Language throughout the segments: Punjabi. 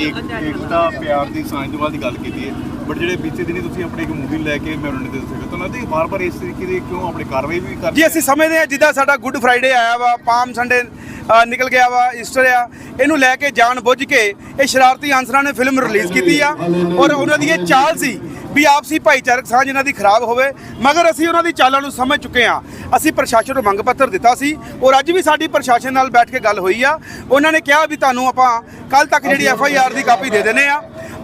ਇੱਕ ਏਕਤਾ, ਪਿਆਰ ਦੀ ਸਾਂਝ ਦੀ ਗੱਲ ਕੀਤੀ ਹੈ। ਬਟ ਜਿਹੜੇ ਬੀਤੇ ਦਿਨੀ ਤੁਸੀਂ ਆਪਣੀ ਇੱਕ ਮੂਵੀ ਲੈ ਕੇ ਮੈਮੋਰੀ ਦੇ ਦੱਸਿਆ ਤੁਹਾਨੂੰ ਲੱਗਦਾ ਕਿ ਵਾਰ-ਵਾਰ ਇਸ ਤਰੀਕੇ ਦੀ ਕਿਉਂ ਆਪਣੀ ਕਾਰਵਾਈ ਵੀ ਕਰ ਜੀ, ਅਸੀਂ ਸਮਝਦੇ ਹਾਂ, ਜਿੱਦਾਂ ਸਾਡਾ ਗੁੱਡ ਫਰਾਈਡੇ ਆਇਆ ਵਾ ਪਾਮ ਸੰਡੇ ਨਿਕਲ ਗਿਆ ਵਾ ਈਸਟਰ ਆ, ਇਹਨੂੰ ਲੈ ਕੇ ਜਾਣ ਬੁੱਝ ਕੇ ਇਹ ਸ਼ਰਾਰਤੀ ਆਨਸਰਾਂ ਨੇ ਫਿਲਮ ਰਿਲੀਜ਼ ਕੀਤੀ ਆ। ਔਰ ਉਹਨਾਂ ਦੀ ਇਹ ਚਾਲ ਸੀ ਵੀ ਆਪਸੀ ਭਾਈਚਾਰਕ ਸਾਂਝ ਇਹਨਾਂ ਦੀ ਖਰਾਬ ਹੋਵੇ ਮਗਰ ਅਸੀਂ ਉਹਨਾਂ ਦੀ ਚਾਲਾਂ ਨੂੰ ਸਮਝ ਚੁੱਕੇ ਆ ਅਸੀਂ ਪ੍ਰਸ਼ਾਸਨ ਨੂੰ ਮੰਗ ਪੱਤਰ ਦਿੱਤਾ ਸੀ। ਔਰ ਅੱਜ ਵੀ ਸਾਡੀ ਪ੍ਰਸ਼ਾਸਨ ਨਾਲ ਬੈਠ ਕੇ ਗੱਲ ਹੋਈ ਆ। ਉਹਨਾਂ ਨੇ ਕਿਹਾ ਵੀ ਤੁਹਾਨੂੰ ਆਪਾਂ ਕੱਲ ਤੱਕ ਜਿਹੜੀ ਐਫ ਆਈ ਆਰ ਦੀ ਕਾਪੀ ਦੇ ਦਿੰਦੇ ਆ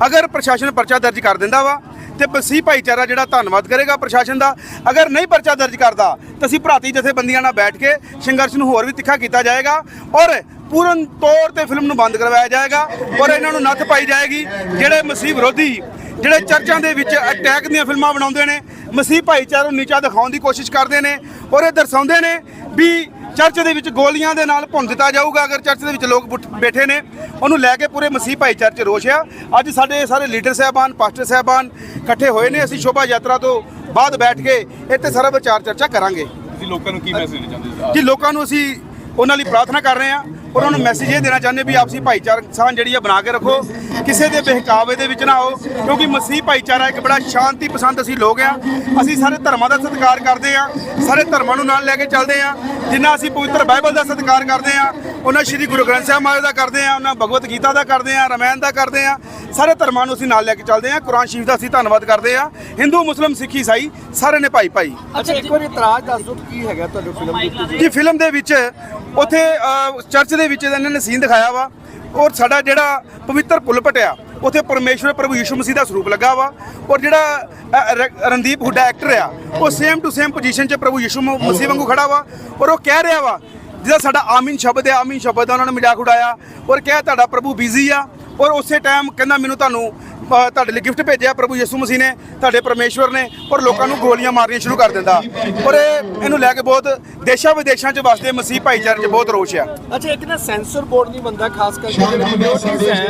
ਅਗਰ ਪ੍ਰਸ਼ਾਸਨ ਪਰਚਾ ਦਰਜ ਕਰ ਦਿੰਦਾ ਵਾ ਤੇ ਬਸੀ ਭਾਈਚਾਰਾ ਜਿਹੜਾ ਧੰਨਵਾਦ ਕਰੇਗਾ ਪ੍ਰਸ਼ਾਸਨ ਦਾ। ਅਗਰ ਨਹੀਂ ਪਰਚਾ ਦਰਜ ਕਰਦਾ ਤਾਂ ਅਸੀਂ ਭਰਾਤੀ ਜਥੇਬੰਦੀਆਂ ਨਾਲ ਬੈਠ ਕੇ ਸੰਘਰਸ਼ ਨੂੰ ਹੋਰ ਵੀ ਤਿੱਖਾ ਕੀਤਾ ਜਾਏਗਾ। ਔਰ ਪੂਰਨ ਤੌਰ ਤੇ ਫਿਲਮ ਨੂੰ ਬੰਦ ਕਰਵਾਇਆ ਜਾਏਗਾ। ਔਰ ਇਹਨਾਂ ਨੂੰ ਨੱਥ ਪਾਈ ਜਾਏਗੀ। ਜਿਹੜੇ ਮਸੀਹ ਵਿਰੋਧੀ ਜਿਹੜੇ ਚਰਚਾਂ ਦੇ ਵਿੱਚ ਅਟੈਕ ਦੀਆਂ ਫਿਲਮਾਂ ਬਣਾਉਂਦੇ ਨੇ ਮਸੀਹ ਭਾਈਚਾਰੇ ਨੂੰ ਨੀਚਾ ਦਿਖਾਉਣ ਦੀ ਕੋਸ਼ਿਸ਼ ਕਰਦੇ ਨੇ ਔਰ ਇਹ ਦਰਸਾਉਂਦੇ ਨੇ ਵੀ ਚਰਚ ਦੇ ਵਿੱਚ ਗੋਲੀਆਂ ਦੇ ਨਾਲ ਭੁੰਨ ਦਿੱਤਾ ਜਾਊਗਾ। ਅਗਰ ਚਰਚ ਦੇ ਵਿੱਚ ਲੋਕ ਬੁੱਠ- ਨੇ ਉਹਨੂੰ ਲੈ ਕੇ ਪੂਰੇ ਮਸੀਹ ਭਾਈਚਾਰੇ 'ਚ ਰੋਸ਼ ਆ। ਅੱਜ ਸਾਡੇ ਸਾਰੇ ਲੀਡਰ ਸਾਹਿਬਾਨ ਪਾਸਟਰ ਸਾਹਿਬਾਨ ਇਕੱਠੇ ਹੋਏ ਨੇ। ਅਸੀਂ ਸ਼ੋਭਾ ਯਾਤਰਾ ਤੋਂ ਬਾਅਦ ਬੈਠ ਕੇ ਇੱਥੇ ਸਾਰਾ ਵਿਚਾਰ ਚਰਚਾ ਕਰਾਂਗੇ। ਤੁਸੀਂ ਲੋਕਾਂ ਨੂੰ ਕੀ ਮੈਸੇਜ ਦੇਣਾ ਚਾਹੁੰਦੇ ਜੀ ਲੋਕਾਂ ਨੂੰ ਅਸੀਂ ਉਹਨਾਂ ਲਈ ਪ੍ਰਾਰਥਨਾ ਕਰ ਰਹੇ ਹਾਂ ਉਹਨਾਂ ਨੂੰ ਮੈਸੇਜ ਇਹ ਦੇਣਾ ਚਾਹੁੰਦੇ ਵੀ ਆਪਸੀ ਭਾਈਚਾਰਕ ਸਾਂਝ ਜਿਹੜੀ ਆ ਬਣਾ ਕੇ ਰੱਖੋ। ਕਿਸੇ ਦੇ ਬਹਿਕਾਵੇ ਦੇ ਵਿੱਚ ਨਾ ਆਓ, ਕਿਉਂਕਿ ਮਸੀਹ ਭਾਈਚਾਰਾ ਇੱਕ ਬੜਾ ਸ਼ਾਂਤੀ ਪਸੰਦ ਅਸੀਂ ਲੋਕ ਆ। ਅਸੀਂ ਸਾਰੇ ਧਰਮਾਂ ਦਾ ਸਤਿਕਾਰ ਕਰਦੇ ਆ, ਸਾਰੇ ਧਰਮਾਂ ਨੂੰ ਨਾਲ ਲੈ ਕੇ ਚੱਲਦੇ ਆ। ਜਿੰਨਾ ਅਸੀਂ ਪਵਿੱਤਰ ਬਾਈਬਲ ਦਾ ਸਤਿਕਾਰ ਕਰਦੇ ਆ ਉਹਨਾਂ ਸ਼੍ਰੀ ਗੁਰੂ ਗ੍ਰੰਥ ਸਾਹਿਬ ਮਹਾਰਾਜ ਦਾ ਕਰਦੇ ਆ ਉਹਨਾਂ ਭਗਵਤ ਗੀਤਾ ਦਾ ਕਰਦੇ ਆ ਰਮਾਇਣ ਦਾ ਕਰਦੇ ਆ ਸਾਰੇ ਧਰਮਾਂ ਨੂੰ ਅਸੀਂ ਨਾਲ ਲੈ ਕੇ ਚੱਲਦੇ ਆ ਕੁਰਾਨ ਸ਼ਰੀਫ ਦਾ ਅਸੀਂ ਧੰਨਵਾਦ ਕਰਦੇ ਆ ਹਿੰਦੂ ਮੁਸਲਮ ਸਿੱਖ ਈਸਾਈ ਸਾਰੇ ਨੇ ਭਾਈ ਭਾਈ। ਅੱਛਾ ਇੱਕ ਵਾਰੀ ਇਤਰਾਜ਼ ਦੱਸ ਦਿਓ ਕੀ ਹੈਗਾ ਤੁਹਾਡੇ ਫਿਲਮ ਦੇ ਉੱਤੇ ਜੀ ਫਿਲਮ ਦੇ ਵਿੱਚ ਉੱਥੇ ਚਰਚ ਦੇ ਵਿੱਚ ਇਹਨਾਂ ਨੇ ਸੀਨ ਦਿਖਾਇਆ ਵਾ ਔਰ ਸਾਡਾ ਜਿਹੜਾ ਪਵਿੱਤਰ ਪੁਲਪਟ ਆ ਉੱਥੇ ਪਰਮੇਸ਼ਵਰ ਪ੍ਰਭੂ ਯਿਸੂ ਮਸੀਹ ਦਾ ਸਰੂਪ ਲੱਗਾ ਵਾ ਔਰ ਜਿਹੜਾ ਰ- ਰਣਦੀਪ ਹੁੱਡਾ ਐਕਟਰ ਆ, ਉਹ ਸੇਮ ਟੂ ਸੇਮ ਪੋਜੀਸ਼ਨ 'ਚ ਪ੍ਰਭੂ ਯਿਸੂ ਮਸੀਹ ਵਾਂਗੂ ਖੜਾ ਵਾ ਔਰ ਉਹ ਕਹਿ ਰਿਹਾ ਵਾ ਜਿਹੜਾ ਸਾਡਾ ਆਮੀਨ ਸ਼ਬਦ ਹੈ, ਆਮੀਨ ਸ਼ਬਦ ਦਾ ਉਹਨਾਂ ਨੇ ਮਜ਼ਾਕ ਉਡਾਇਆ ਔਰ ਕਿਹਾ ਤੁਹਾਡਾ ਪ੍ਰਭੂ ਬਿਜ਼ੀ ਆ ਔਰ ਉਸੇ ਟਾਈਮ ਕਹਿੰਦਾ ਮੈਨੂੰ ਤੁਹਾਨੂੰ ਤੁਹਾਡੇ ਲਈ ਗਿਫਟ ਭੇਜਿਆ ਪ੍ਰਭੂ ਯਿਸੂ ਮਸੀਹ ਨੇ ਤੁਹਾਡੇ ਪਰਮੇਸ਼ਵਰ ਨੇ ਔਰ ਲੋਕਾਂ ਨੂੰ ਗੋਲੀਆਂ ਮਾਰਨੀਆਂ ਸ਼ੁਰੂ ਕਰ ਦਿੰਦਾ। ਔਰ ਇਹ ਇਹਨੂੰ ਲੈ ਕੇ ਬਹੁਤ ਦੇਸ਼ਾਂ ਵਿਦੇਸ਼ਾਂ 'ਚ ਵਸਦੇ ਮਸੀਹ ਭਾਈਚਾਰੇ 'ਚ ਬਹੁਤ ਰੋਸ਼ ਆ। ਅੱਛਾ ਇੱਕ ਨਾ ਸੈਂਸਰ ਬੋਰਡ ਨਹੀਂ ਬੰਦਾ ਖਾਸ ਕਰਕੇ ਜਿਹੜੇ ਮਿਨੋਰਟੀਜ਼ ਹੈ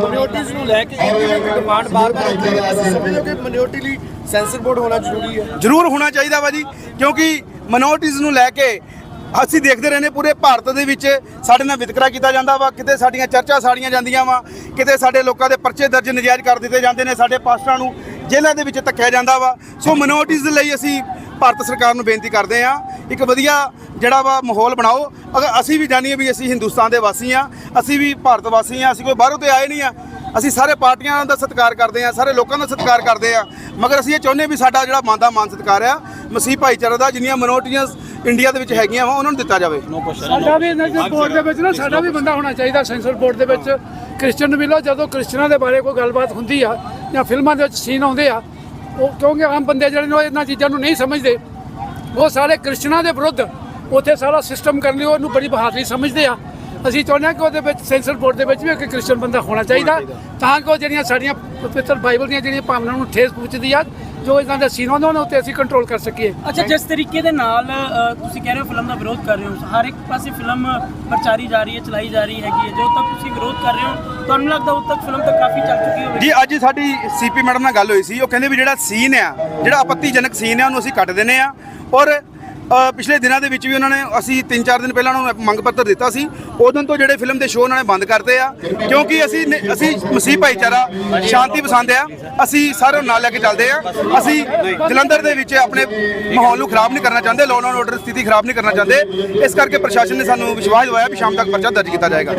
ਮਿਨੋਰਟੀਜ਼ ਨੂੰ ਲੈ ਕੇ ਡਿਮਾਂਡ ਬਾਰ-ਬਾਰ ਉੱਠਦੀ ਹੈ। ਸਮਝਦੇ ਹੋ ਕਿ ਮਿਨੋਰਟੀ ਲਈ ਸੈਂਸਰ ਬੋਰਡ ਹੋਣਾ ਜ਼ਰੂਰੀ ਹੈ। ਜ਼ਰੂਰ ਹੋਣਾ ਚਾਹੀਦਾ ਵਾ ਜੀ ਕਿਉਂਕਿ ਮਨੋਰਟੀਜ਼ ਨੂੰ ਲੈ ਕੇ ਅਸੀਂ ਦੇਖਦੇ ਰਹਿੰਦੇ ਪੂਰੇ ਭਾਰਤ ਦੇ ਵਿੱਚ ਸਾਡੇ ਨਾਲ ਵਿਤਕਰਾ ਕੀਤਾ ਜਾਂਦਾ ਵਾ, ਕਿਤੇ ਸਾਡੀਆਂ ਚਰਚਾ ਸਾੜੀਆਂ ਜਾਂਦੀਆਂ ਵਾ, ਕਿਤੇ ਸਾਡੇ ਲੋਕਾਂ ਦੇ ਪਰਚੇ ਦਰਜ ਨਜਾਇਜ਼ ਕਰ ਦਿੱਤੇ ਜਾਂਦੇ ਨੇ ਸਾਡੇ ਪਾਸਟਰਾਂ ਨੂੰ, ਜੇਲ੍ਹਾਂ ਦੇ ਵਿੱਚ ਧੱਕਿਆ ਜਾਂਦਾ ਵਾ। ਸੋ ਮਨੋਰਟੀਜ਼ ਦੇ ਲਈ ਅਸੀਂ ਭਾਰਤ ਸਰਕਾਰ ਨੂੰ ਬੇਨਤੀ ਕਰਦੇ ਹਾਂ, ਇੱਕ ਵਧੀਆ ਜਿਹੜਾ ਵਾ ਮਾਹੌਲ ਬਣਾਓ। ਅਗਰ ਅਸੀਂ ਵੀ ਜਾਣੀਏ ਵੀ ਅਸੀਂ ਹਿੰਦੁਸਤਾਨ ਦੇ ਵਾਸੀ ਆ ਅਸੀਂ ਵੀ ਭਾਰਤ ਵਾਸੀ ਆ ਅਸੀਂ ਕੋਈ ਬਾਹਰੋਂ ਤੇ ਆਏ ਨਹੀਂ ਆ ਅਸੀਂ ਸਾਰੇ ਪਾਰਟੀਆਂ ਦਾ ਸਤਿਕਾਰ ਕਰਦੇ ਆ ਸਾਰੇ ਲੋਕਾਂ ਦਾ ਸਤਿਕਾਰ ਕਰਦੇ ਆ ਮਗਰ ਅਸੀਂ ਇਹ ਚਾਹੁੰਦੇ ਵੀ ਸਾਡਾ ਜਿਹੜਾ ਮਨ ਦਾ ਮਾਨ ਸਤਿਕਾਰ ਆ ਮਸੀਹ ਭਾਈਚਾਰੇ ਦਾ ਜਿੰਨੀਆਂ ਮਿਨੋਰਟੀਆਂ ਇੰਡੀਆ ਦੇ ਵਿੱਚ ਹੈਗੀਆਂ ਵਾ ਉਹਨਾਂ ਨੂੰ ਦਿੱਤਾ ਜਾਵੇ। ਸਾਡਾ ਵੀ ਇਹਨਾਂ ਦੇ ਬੋਰਡ ਦੇ ਵਿੱਚ ਨਾ ਸਾਡਾ ਵੀ ਬੰਦਾ ਹੋਣਾ ਚਾਹੀਦਾ ਸੈਂਸਰ ਬੋਰਡ ਦੇ ਵਿੱਚ। ਕ੍ਰਿਸਚਨ ਨੂੰ ਮਿਲੋ ਜਦੋਂ ਕ੍ਰਿਸਚਨਾਂ ਦੇ ਬਾਰੇ ਕੋਈ ਗੱਲਬਾਤ ਹੁੰਦੀ ਆ ਜਾਂ ਫਿਲਮਾਂ ਦੇ ਵਿੱਚ ਸੀਨ ਆਉਂਦੇ ਆ ਉਹ ਕਿਉਂਕਿ ਆਮ ਬੰਦੇ ਜਿਹੜੇ ਨੇ ਉਹ ਇਹਨਾਂ ਚੀਜ਼ਾਂ ਨੂੰ ਨਹੀਂ ਸਮਝਦੇ। ਉਹ ਸਾਰੇ ਕ੍ਰਿਸਚਨਾਂ ਦੇ ਵਿਰੁੱਧ ਉੱਥੇ ਸਾਰਾ ਸਿਸਟਮ ਕਰਨ ਲਈ ਉਹਨੂੰ ਬੜੀ ਬਹਾਦਰੀ ਸਮਝਦੇ ਆ। ਅਸੀਂ ਚਾਹੁੰਦੇ ਹਾਂ ਕਿ ਉਹਦੇ ਵਿੱਚ ਸੈਂਸਰ ਬੋਰਡ ਦੇ ਵਿੱਚ ਵੀ ਇੱਕ ਕ੍ਰਿਸਚਨ ਬੰਦਾ ਹੋਣਾ ਚਾਹੀਦਾ ਤਾਂ ਕਿ ਉਹ ਜਿਹੜੀਆਂ ਸਾਡੀਆਂ ਪਵਿੱਤਰ ਬਾਈਬਲ ਦੀਆਂ ਜਿਹੜੀਆਂ ਭਾਵਨਾਵਾਂ ਨੂੰ ਠੇਸ ਪਹੁੰਚਦੀ ਆ ਜੋ ਇਦਾਂ ਦੇ ਸੀਨ ਉਹਨਾਂ ਉੱਤੇ ਅਸੀਂ ਕੰਟਰੋਲ ਕਰ ਸਕੀਏ। ਅੱਛਾ ਜਿਸ ਤਰੀਕੇ ਦੇ ਨਾਲ ਤੁਸੀਂ ਕਹਿ ਰਹੇ ਹੋ ਫਿਲਮ ਦਾ ਵਿਰੋਧ ਕਰ ਰਹੇ ਹੋ ਹਰ ਇੱਕ ਪਾਸੇ ਫਿਲਮ ਪ੍ਰਚਾਰੀ ਜਾ ਰਹੀ ਹੈ ਚਲਾਈ ਜਾ ਰਹੀ ਹੈਗੀ ਹੈ ਜਦੋਂ ਤੱਕ ਤੁਸੀਂ ਵਿਰੋਧ ਕਰ ਰਹੇ ਹੋ ਤੁਹਾਨੂੰ ਲੱਗਦਾ ਉਦੋਂ ਤੱਕ ਫਿਲਮ ਤਾਂ ਕਾਫੀ ਚੱਲ ਚੁੱਕੀ ਹੋਵੇਗੀ? ਜੀ ਅੱਜ ਸਾਡੀ ਸੀਪੀ ਮੈਡਮ ਨਾਲ ਗੱਲ ਹੋਈ ਸੀ ਉਹ ਕਹਿੰਦੇ ਵੀ ਜਿਹੜਾ ਸੀਨ ਆ ਜਿਹੜਾ ਆਪੱਤੀਜਨਕ ਸੀਨ ਆ ਉਹਨੂੰ ਅਸੀਂ ਕੱਟ ਦਿੰਨੇ ਆ। ਔਰ ਪਿਛਲੇ ਦਿਨਾਂ ਦੇ ਵਿੱਚ ਵੀ ਉਹਨਾਂ ਨੇ ਅਸੀਂ 3-4 ਦਿਨ ਪਹਿਲਾਂ ਉਹਨਾਂ ਨੂੰ ਮੰਗ ਪੱਤਰ ਦਿੱਤਾ ਸੀ। ਉਦੋਂ ਤੋਂ ਜਿਹੜੇ ਫਿਲਮ ਦੇ ਸ਼ੋਅ ਉਹਨਾਂ ਨੇ ਬੰਦ ਕਰਤੇ ਆ। ਕਿਉਂਕਿ ਅਸੀਂ ਨੇ- ਅਸੀਂ ਮਸੀਹ ਭਾਈਚਾਰਾ, ਸ਼ਾਂਤੀ ਪਸੰਦ ਆ। ਅਸੀਂ ਸਾਰਿਆਂ ਨੂੰ ਨਾਲ ਲੈ ਕੇ ਚੱਲਦੇ ਆ। ਅਸੀਂ ਜਲੰਧਰ ਦੇ ਵਿੱਚ ਆਪਣੇ ਮਾਹੌਲ ਨੂੰ ਖਰਾਬ ਨਹੀਂ ਕਰਨਾ ਚਾਹੁੰਦੇ ਲੋਨ ਐਂਡ ਆਰਡਰ ਸਥਿਤੀ ਖਰਾਬ ਨਹੀਂ ਕਰਨਾ ਚਾਹੁੰਦੇ। ਇਸ ਕਰਕੇ ਪ੍ਰਸ਼ਾਸਨ ਨੇ ਸਾਨੂੰ ਵਿਸ਼ਵਾਸ ਦਿਵਾਇਆ ਵੀ ਸ਼ਾਮ ਤੱਕ ਪਰਚਾ ਦਰਜ ਕੀਤਾ ਜਾਏਗਾ।